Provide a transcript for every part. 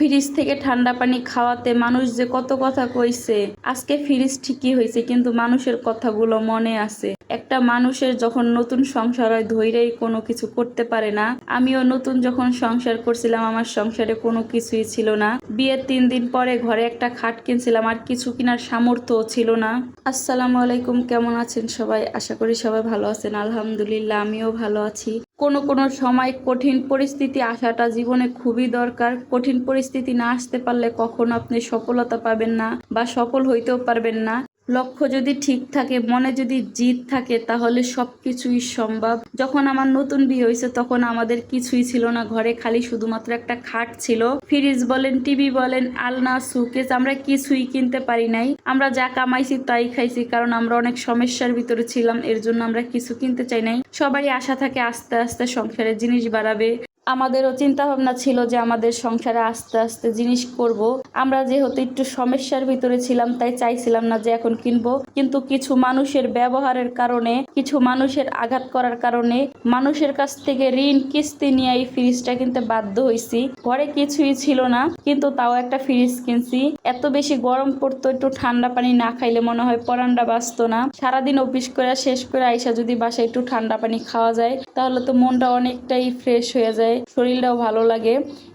Fridge থেকে ঠান্ডা পানি খাওয়াতে মানুষ যে কত কথা কইছে, আজকে ফ্রিজ ঠিকই হয়েছে কিন্তু মানুষের কথাগুলো মনে আছে। একটা মানুষের যখন নতুন সংসার হয় ধৈরেই কোনো কিছু করতে পারে না। আমিও নতুন যখন সংসার করছিলাম, আমার সংসারে কোনো কিছুই ছিল না। বিয়ের তিন দিন পরে ঘরে একটা খাট কিনছিলাম, আর কিছু কেনার সামর্থ্যও ছিল না। আসসালামু আলাইকুম, কেমন আছেন সবাই? আশা করি সবাই ভালো আছেন। আলহামদুলিল্লাহ, আমিও ভালো আছি। কোনো কোনো সময় কঠিন পরিস্থিতি আসাটা জীবনে খুবই দরকার। কঠিন পরিস্থিতি না আসতে পারলে কখনো আপনি সফলতা পাবেন না বা সফল হইতেও পারবেন না। লক্ষ্য যদি ঠিক থাকে, মনে যদি জিদ থাকে, তাহলে সব কিছুই সম্ভব। যখন আমার নতুন বিয়ে হয়েছে তখন আমাদের কিছুই ছিল না। ঘরে খালি শুধুমাত্র একটা খাট ছিল। ফ্রিজ বলেন, টিভি বলেন, আলনা, সুকেস, আমরা কিছুই কিনতে পারি নাই। আমরা যা কামাইছি তাই খাইছি, কারণ আমরা অনেক সমস্যার ভিতরে ছিলাম, এর জন্য আমরা কিছু কিনতে চাই নাই। সবারই আশা থাকে আস্তে আস্তে সংসারে জিনিস বাড়াবে। আমাদেরও চিন্তা ভাবনা ছিল যে আমাদের সংসারে আস্তে আস্তে জিনিস করব। আমরা যেহেতু একটু সমস্যার ভিতরে ছিলাম, তাই চাইছিলাম না যে এখন কিনবো। কিন্তু কিছু মানুষের ব্যবহারের কারণে, কিছু মানুষের আঘাত করার কারণে মানুষের কাছ থেকে ঋণ, কিস্তি নিয়ে এই ফ্রিজটা কিনতে বাধ্য হয়েছি ঘরে কিছুই ছিল না, কিন্তু তাও একটা ফ্রিজ কিনছি। এত বেশি গরম পড়তো, একটু ঠান্ডা পানি না খাইলে মনে হয় পরান্ডা বাঁচতো না। সারাদিন অফিস করে শেষ করে আইসা যদি বাসায় একটু ঠান্ডা পানি খাওয়া যায়, তাহলে তো মনটা অনেকটাই ফ্রেশ হয়ে যায়। শরীরটাও ভালো লাগে।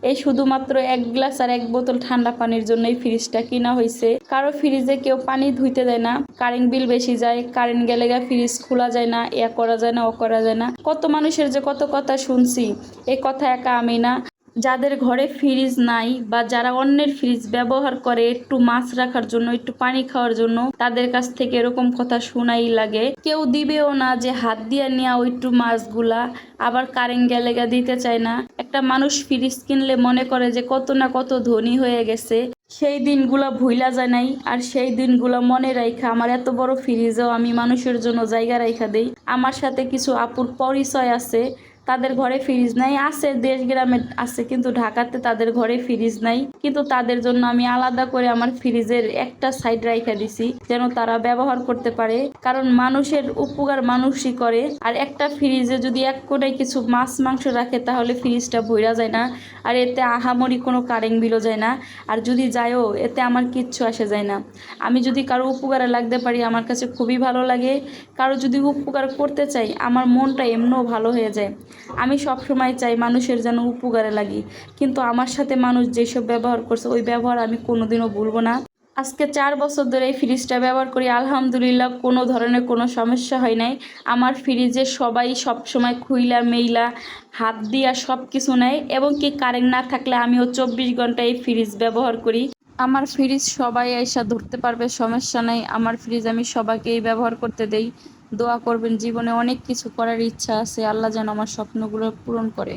এই শুধুমাত্র এক গ্লাস আর এক বোতল ঠান্ডা পানির জন্যই ফ্রিজটা কিনা হয়েছে কারও ফ্রিজে কেউ পানি ধুইতে দেয় না। কারেন্ট বিল বেশি যায়। কারেন্ট গেলে গা ফ্রিজ খোলা যায় না এ করা যায় না, ও করা যায় না। কত মানুষের যে কত কথা শুনছি এই কথা একা আমি না। যাদের ঘরে ফ্রিজ নাই বা যারা অন্যের ফ্রিজ ব্যবহার করে একটু মাছ রাখার জন্য, একটু পানি খাওয়ার জন্য, তাদের কাছ থেকে এরকম কথা শোনাই লাগে। কেউ দিবেও না যে হাত দিয়ে নেওয়া ওই একটু মাছগুলা, আবার কারেন্ট গেলে দিতে চায় না। একটা মানুষ ফ্রিজ কিনলে মনে করে যে কত না কত ধনী হয়ে গেছে। সেই দিনগুলো ভুইলা যায় নাই, আর সেই দিনগুলো মনে রাইখা আমার এত বড় ফ্রিজেও আমি মানুষের জন্য জায়গা রাইখা দেই। আমার সাথে কিছু আপুর পরিচয় আছে তাদের ঘরে ফ্রিজ নাই। আছে দেশ গ্রামে আছে, কিন্তু ঢাকাতে তাদের ঘরে ফ্রিজ নাই। কিন্তু তাদের জন্য আমি আলাদা করে আমার ফ্রিজের একটা সাইড রাইখা দিছি, যেন তারা ব্যবহার করতে পারে। কারণ মানুষের উপকার মানুষই করে। আর একটা ফ্রিজে যদি এক কোটায় কিছু মাছ, মাংস রাখে, তাহলে ফ্রিজটা ভইরা যায় না। আর এতে আহামরি কোনো কারেন্ট বিলও যায় না। আর যদি যায়ও, এতে আমার কিচ্ছু আসে যায় না। আমি যদি কারও উপকারে লাগতে পারি, আমার কাছে খুবই ভালো লাগে। কারও যদি উপকার করতে চাই, আমার মনটা এমনও ভালো হয়ে যায়। আমি সব সময় চাই মানুষের যেন উপকারে লাগি। কিন্তু আমার সাথে মানুষ যেসব ব্যবহার করছে, ওই ব্যবহার আমি কোনোদিনও ভুলবো না। আজকে চার বছর ধরে এই ফ্রিজটা ব্যবহার করি, আলহামদুলিল্লাহ কোনো ধরনের কোনো সমস্যা হয় নাই। আমার ফ্রিজে সবাই সব সময় খুইলা মেইলা হাত দিয়া সব কিছু নেয় এবং কি কারেন্ট না থাকলে আমিও চব্বিশ ঘণ্টা এই ফ্রিজ ব্যবহার করি। আমার ফ্রিজ সবাই এসা ধরতে পারবে, সমস্যা নাই। আমার ফ্রিজ আমি সবাইকেই ব্যবহার করতে দেই। দোয়া করবেন জীবনে অনেক কিছু করার ইচ্ছা আছে। আল্লাহ যেন আমার স্বপ্নগুলো পূরণ করে।